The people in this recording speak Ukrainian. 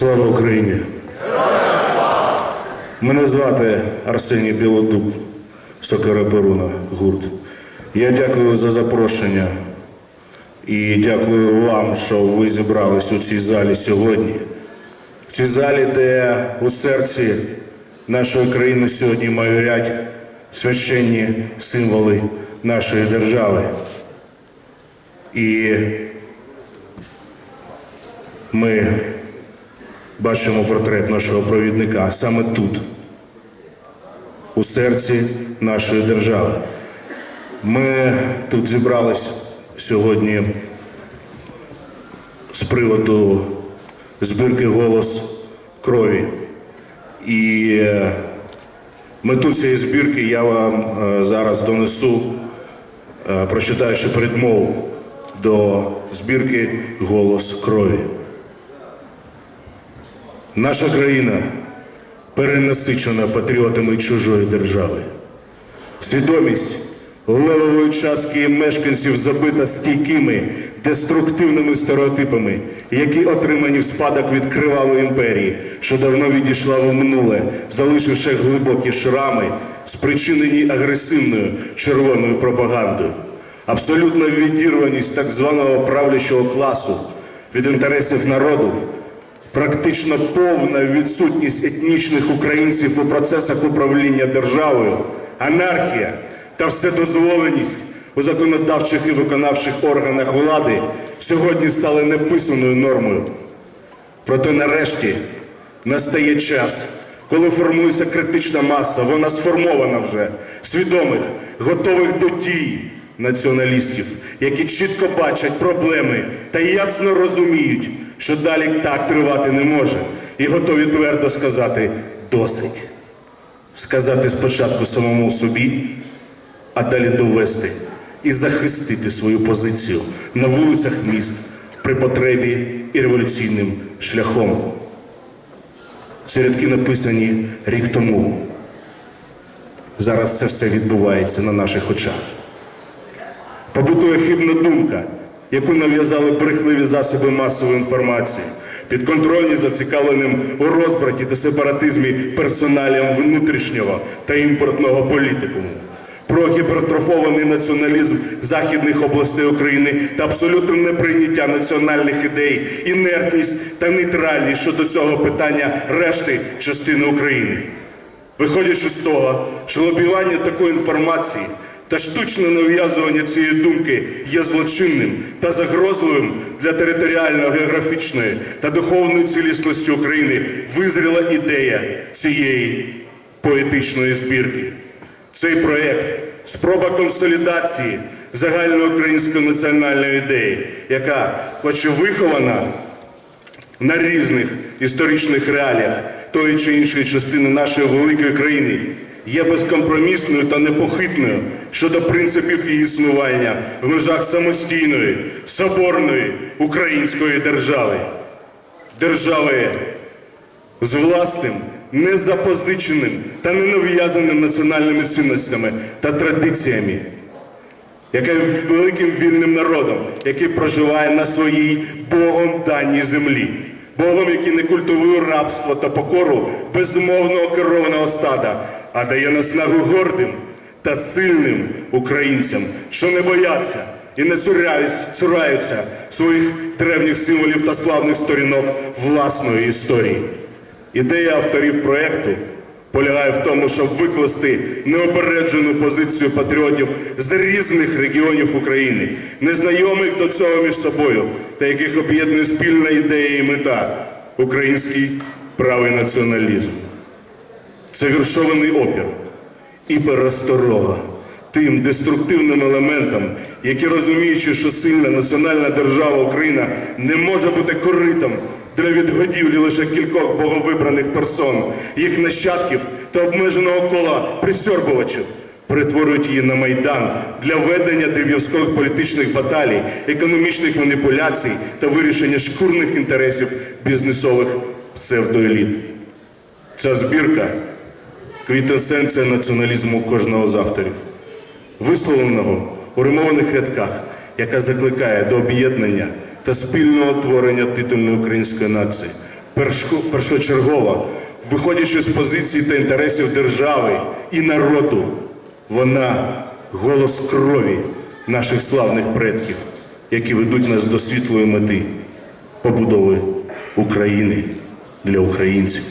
Слава Україні! Мене звати Арсеній Білодуб, Сокира Перуна, гурт. Я дякую за запрошення і дякую вам, що ви зібрались у цій залі сьогодні. В цій залі, де у серці нашої країни сьогодні майорять священні символи нашої держави. І ми бачимо портрет нашого провідника саме тут, у серці нашої держави. Ми тут зібрались сьогодні з приводу збірки голос крові. І е, мету цієї збірки я вам е, зараз донесу, е, прочитаючи передмову до збірки Голос крові. Наша країна перенасичена патріотами чужої держави. Свідомість левової частки мешканців забита стійкими деструктивними стереотипами, які отримані в спадок від кривавої імперії, що давно відійшла в минуле, залишивши глибокі шрами, спричинені агресивною червоною пропагандою. Абсолютна відірваність так званого правлячого класу від інтересів народу Практично повна відсутність етнічних українців у процесах управління державою, анархія та вседозволеність у законодавчих і виконавчих органах влади сьогодні стали неписаною нормою. Проте нарешті настає час, коли формується критична маса, вона сформована вже свідомих, готових до дій націоналістів, які чітко бачать проблеми та ясно розуміють, що далі так тривати не може, і готові твердо сказати досить. Сказати спочатку самому собі, а далі довести і захистити свою позицію на вулицях міст при потребі і революційним шляхом. Ці рядки написані рік тому. Зараз це все відбувається на наших очах. Побутує хибна думка, яку нав'язали брехливі засоби масової інформації, підконтрольні зацікавленим у розбраті та сепаратизмі персоналіям внутрішнього та імпортного політикуму. Про гіпертрофований націоналізм західних областей України та абсолютне неприйняття національних ідей, інертність та нейтральність щодо цього питання решти частини України. Виходячи з того, що лобіювання такої інформації та штучне нав'язування цієї думки є злочинним та загрозливим для територіальної, географічної та духовної цілісності України, визріла ідея цієї поетичної збірки. Цей проєкт спроба консолідації загальноукраїнської національної ідеї, яка, хоч і вихована на різних історичних реаліях тої чи іншої частини нашої великої країни є безкомпромісною та непохитною щодо принципів її існування в межах самостійної, соборної української держави. Держави з власним, незапозиченим та ненав'язаним національними цінностями та традиціями яка є великим вільним народом, який проживає на своїй Богом даній землі, Богом, який не культивує рабство та покору безмовного керованого стада, а дає наснагу гордим та сильним українцям, що не бояться і не цураються своїх древніх символів та славних сторінок власної історії. Ідея авторів проекту полягає в тому, щоб викласти неопереджену позицію патріотів з різних регіонів України, незнайомих до цього між собою, та яких об'єднує спільна ідея і мета український правий націоналізм. Це віршований опір і пересторога тим деструктивним елементам, які розуміючи, що сильна національна держава Україна не може бути коритом для відгодівлі лише кількох боговибраних персон, їх нащадків та обмеженого кола присьорбувачів. Перетворюють її на майдан для ведення дріб'язкових політичних баталій, економічних маніпуляцій та вирішення шкурних інтересів бізнесових псевдоеліт. Ця збірка квітесенція націоналізму кожного з авторів, висловленого у римованих рядках, яка закликає до об'єднання та спільного творення титульної української нації, першочергова, виходячи з позицій та інтересів держави і народу, вона голос крові наших славних предків, які ведуть нас до світлої мети побудови України для українців.